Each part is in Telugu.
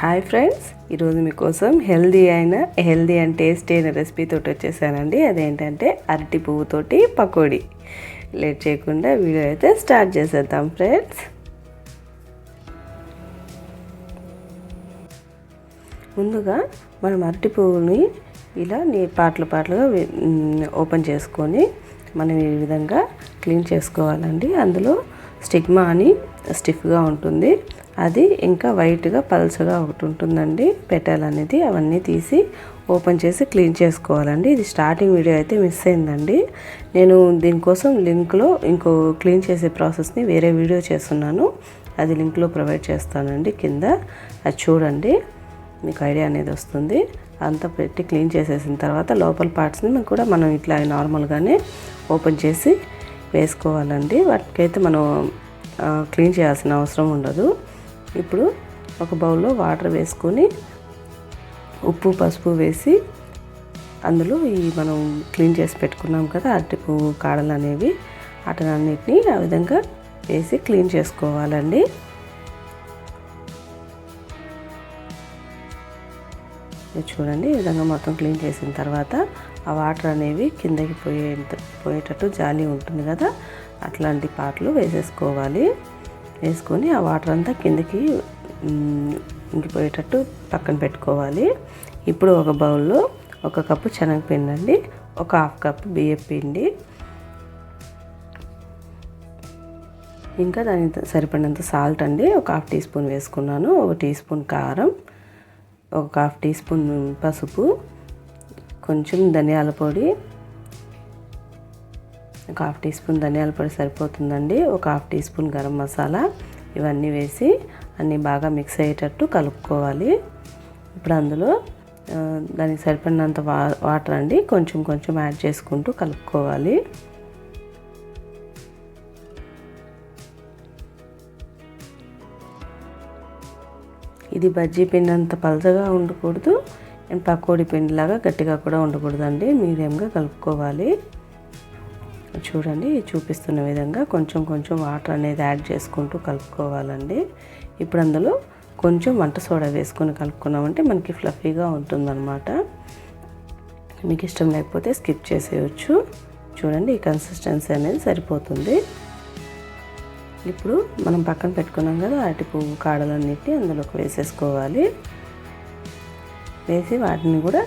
హాయ్ ఫ్రెండ్స్ ఈరోజు మీకోసం హెల్దీ అయిన హెల్దీ అండ్ టేస్టీ అయిన రెసిపీ తోటి వచ్చేసానండి. అదేంటంటే అరటి పువ్వుతోటి పకోడీ. లేట్ చేయకుండా వీడియో అయితే స్టార్ట్ చేసేద్దాం ఫ్రెండ్స్. ముందుగా మనం అరటి పువ్వుని ఇలా నీ పాటలు పాటలుగా ఓపెన్ చేసుకొని మనం ఈ విధంగా క్లీన్ చేసుకోవాలండి. అందులో స్టిగ్మా అని స్టిఫ్గా ఉంటుంది. అది ఇంకా వైట్గా పల్చగా ఒకటి ఉంటుందండి. పెటల్ అనేది అవన్నీ తీసి ఓపెన్ చేసి క్లీన్ చేసుకోవాలండి. ఇది స్టార్టింగ్ వీడియో అయితే మిస్ అయిందండి. నేను దీనికోసం లింక్లో ఇంకో క్లీన్ చేసే ప్రాసెస్ని వేరే వీడియో చేస్తున్నాను. అది లింక్లో ప్రొవైడ్ చేస్తానండి కింద. అది చూడండి. మీకు ఐడియా అనేది వస్తుంది. అంతా పెట్టి క్లీన్ చేసేసిన తర్వాత లోపల పార్ట్స్ని కూడా మనం ఇట్లా నార్మల్గానే ఓపెన్ చేసి వేసుకోవాలండి. వాటికైతే మనం క్లీన్ చేయాల్సిన అవసరం ఉండదు. ఇప్పుడు ఒక బౌల్లో వాటర్ వేసుకొని ఉప్పు పసుపు వేసి అందులో ఈ మనం క్లీన్ చేసి పెట్టుకున్నాం కదా అరటి పువ్వు కాడలు అనేవి వాటినన్నిటిని ఆ విధంగా వేసి క్లీన్ చేసుకోవాలండి. చూడండి ఈ విధంగా మొత్తం క్లీన్ చేసిన తర్వాత ఆ వాటర్ అనేవి కిందకి పోయే పోయేటట్టు జాలి ఉంటుంది కదా అట్లాంటి పాటలు వేసేసుకోవాలి. వేసుకొని ఆ వాటర్ అంతా కిందకి ఇంకిపోయేటట్టు పక్కన పెట్టుకోవాలి. ఇప్పుడు ఒక బౌల్లో ఒక కప్పు శనగపిండి అండి ఒక హాఫ్ కప్ బియ్యం పిండి. ఇంకా దానికి సరిపడినంత సాల్ట్ అండి ఒక హాఫ్ టీ స్పూన్ వేసుకున్నాను ఒక టీ స్పూన్ కారం ఒక హాఫ్ టీ స్పూన్ పసుపు కొంచెం ధనియాల పొడి ఒక హాఫ్ టీ స్పూన్ ధనియాల పొడి సరిపోతుందండి. ఒక half teaspoon garam masala ఇవన్నీ వేసి అన్నీ బాగా మిక్స్ అయ్యేటట్టు కలుపుకోవాలి. ఇప్పుడు అందులో దానికి సరిపడినంత వా వాటర్ అండి కొంచెం కొంచెం యాడ్ చేసుకుంటూ కలుపుకోవాలి. ఇది బజ్జీ పిండి అంత పలచగా ఉండకూడదు. అండ్ పకోడీ పిండిలాగా గట్టిగా కూడా ఉండకూడదండి. మీడియంగా కలుపుకోవాలి. చూడండి చూపిస్తున్న విధంగా కొంచెం కొంచెం వాటర్ అనేది యాడ్ చేసుకుంటూ కలుపుకోవాలండి. ఇప్పుడు అందులో కొంచెం వంట సోడా వేసుకొని కలుపుకున్నామంటే మనకి ఫ్లఫీగా ఉంటుందన్నమాట. మీకు ఇష్టం లేకపోతే స్కిప్ చేసేయచ్చు. చూడండి ఈ కన్సిస్టెన్సీ అనేది సరిపోతుంది. ఇప్పుడు మనం పక్కన పెట్టుకున్నాం కదా అరటి పువ్వు కాడలన్నిటి అందులోకి వేసేసుకోవాలి. వేసి వాటిని కూడా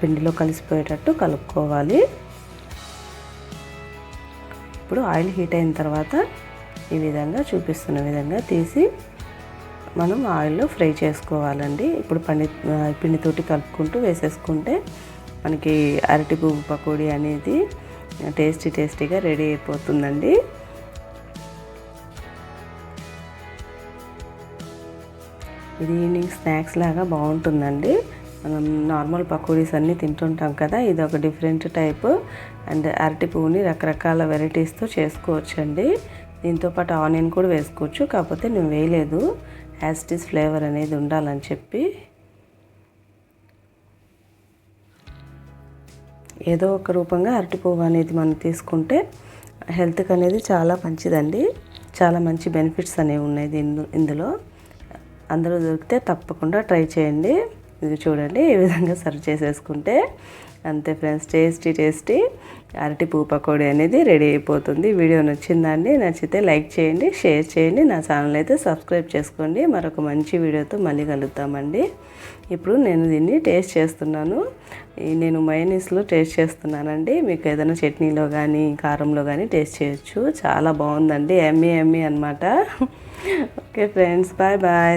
పిండిలో కలిసిపోయేటట్టు కలుపుకోవాలి. ఇప్పుడు ఆయిల్ హీట్ అయిన తర్వాత ఈ విధంగా చూపిస్తున్న విధంగా తీసి మనం ఆయిల్లో ఫ్రై చేసుకోవాలండి. ఇప్పుడు పండి పిండితోటి కలుపుకుంటూ వేసేసుకుంటే మనకి అరటి పువ్వు పకోడీ అనేది టేస్టీ టేస్టీగా రెడీ అయిపోతుందండి. ఇది ఈవినింగ్ స్నాక్స్ లాగా బాగుంటుందండి. మనం నార్మల్ పకోడీస్ అన్నీ తింటుంటాం కదా ఇది ఒక డిఫరెంట్ టైప్. అండ్ అరటి పువ్వుని రకరకాల వెరైటీస్తో చేసుకోవచ్చండి. దీంతోపాటు ఆనియన్ కూడా వేసుకోవచ్చు కాకపోతే నేను వేయలేదు. యాస్టిస్ ఫ్లేవర్ అనేది ఉండాలని చెప్పి. ఏదో ఒక రూపంగా అరటి పువ్వు అనేది మనం తీసుకుంటే హెల్త్కి అనేది చాలా మంచిదండి. చాలా మంచి బెనిఫిట్స్ అనేవి ఉన్నాయి ఇందులో. అందరూ దొరికితే తప్పకుండా ట్రై చేయండి. ఇది చూడండి ఈ విధంగా సర్వ్ చేసేసుకుంటే అంతే ఫ్రెండ్స్ టేస్టీ టేస్టీ అరటి పూ పకోడీ అనేది రెడీ అయిపోతుంది. వీడియో నచ్చిందండి నచ్చితే లైక్ చేయండి షేర్ చేయండి నా ఛానల్ అయితే సబ్స్క్రైబ్ చేసుకోండి. మరొక మంచి వీడియోతో మళ్ళీ కలుద్దామండి. ఇప్పుడు నేను దీన్ని టేస్ట్ చేస్తున్నాను. నేను మైనీస్లో టేస్ట్ చేస్తున్నానండి. మీకు ఏదైనా చట్నీలో కానీ కారంలో కానీ టేస్ట్ చేయొచ్చు. చాలా బాగుందండి ఎమ్మీ ఎమ్మీ అనమాట ఓకే ఫ్రెండ్స్ బాయ్ బాయ్.